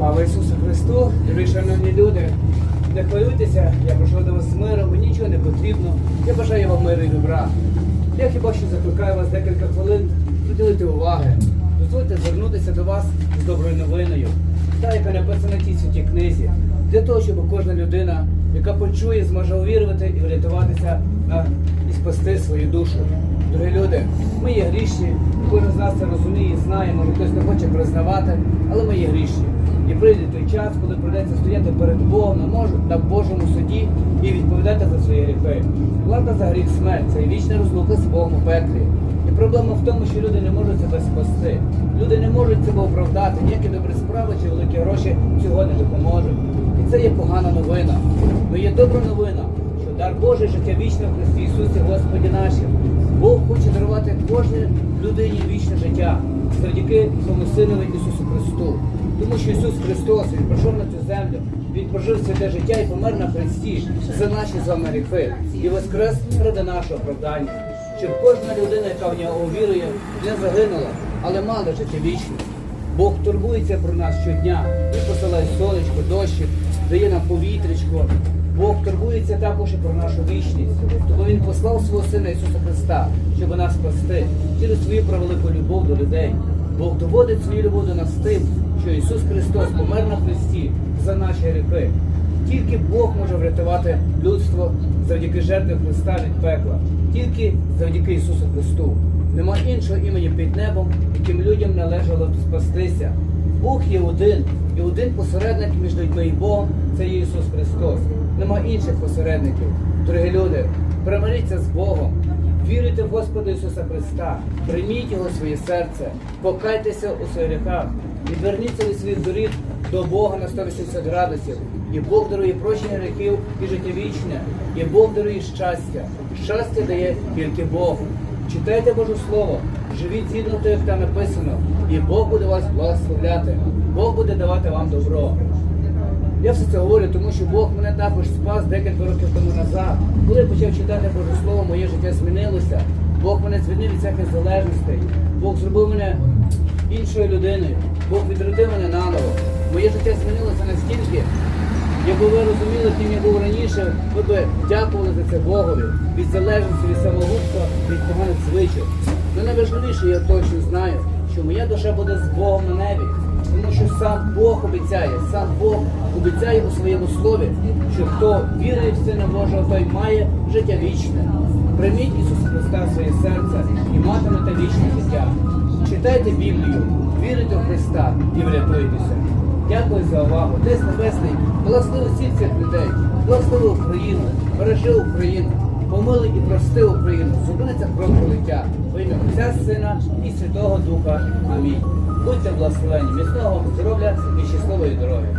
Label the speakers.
Speaker 1: Слава Ісусу Христу, дорогі шановні люди. Не хвилюйтеся, я прийшов до вас з миром, мені нічого не потрібно. Я бажаю вам миру і добра. Я хіба що закликаю вас декілька хвилин приділити уваги. Дозвольте звернутися до вас з доброю новиною, та яка написана в тій святій книзі, для того, щоб кожна людина, яка почує, зможе увірувати і врятуватися на і спасти свою душу. Дорогі люди, ми є грішні, кожен з нас це розуміє знає, може хтось не хоче признавати, але ми є грішні. І прийде той час, коли прийдеться стояти перед Богом на, мож... на Божому суді і відповідати за свої гріхи. Плата за гріх смерть це вічна розлука з Богом у пеклі. І проблема в тому, що люди не можуть себе спасти. Люди не можуть себе оправдати, ніякі добрі справи чи великі гроші цього не допоможуть. І це є погана новина. Но є добра новина, що дар Божий життя вічне в Христі Ісусі Господі нашим. Бог хоче дарувати кожній людині вічне життя завдяки своєму Синові Ісусу Христу. Тому що Ісус Христос Він прийшов на цю землю, Він прожив святе життя і помер на Христі за наші з вами гріхи і воскрес ради нашого оправдання, щоб кожна людина, яка в нього увірує, не загинула, але мала життя вічне. Бог турбується про нас щодня. Він посилає сонечко, дощик, дає нам повітрячко. Бог турбується також і про нашу вічність. Тому Він послав свого Сина Ісуса Христа, щоб нас спасти через свою превелику любов до людей. Бог доводить свою любов до нас тим, що Ісус Христос помер на Христі за наші гріхи. Тільки Бог може врятувати людство завдяки жертві Христа від пекла, тільки завдяки Ісусу Христу. Нема іншого імені під небом, яким людям належало б спастися. Бог є один, і один посередник між людьми і Богом це є Ісус Христос. Нема інших посередників. Дорогі люди, примиріться з Богом, віруйте в Господа Ісуса Христа, прийміть Його в своє серце, покайтеся у своїх гріхах, відверніться від своїх доріг до Бога на 180 градусів. І Бог дарує прощення гріхів і життя вічне, і Бог дарує щастя. Щастя дає тільки Бог. Читайте Боже Слово, живіть згідно того, як там написано, і Бог буде вас благословляти, Бог буде давати вам добро. Я все це говорю, тому що Бог мене також спас декілька років тому назад. Коли я почав читати Боже Слово, моє життя змінилося. Бог мене звільнив від всяких залежностей. Бог зробив мене іншою людиною. Бог відродив мене наново. Моє життя змінилося настільки, Якби ви розуміли, ким я був раніше, ви б дякували за це Богові від залежності, від самогубства, від поганих звичок. Але найважливіше, я точно знаю, що моя душа буде з Богом на небі. Тому що сам Бог обіцяє, сам Бог обіцяє у своєму слові, що хто вірує в Сина Божого, той має життя вічне. Прийміть Ісуса Христа в своє серце і матимете вічне життя. Читайте Біблію, вірите в Христа і врятуйтеся. Дякую за увагу. Десь Небесний, благослови всіх цих людей, благослови Україну, бережи Україну, помили і прости Україну, зупиниться кров пролиття. Во ім'я Отця, Сина і Святого Духа. Амінь. Будьте благословені, міцного здоров'я і щасливої дороги.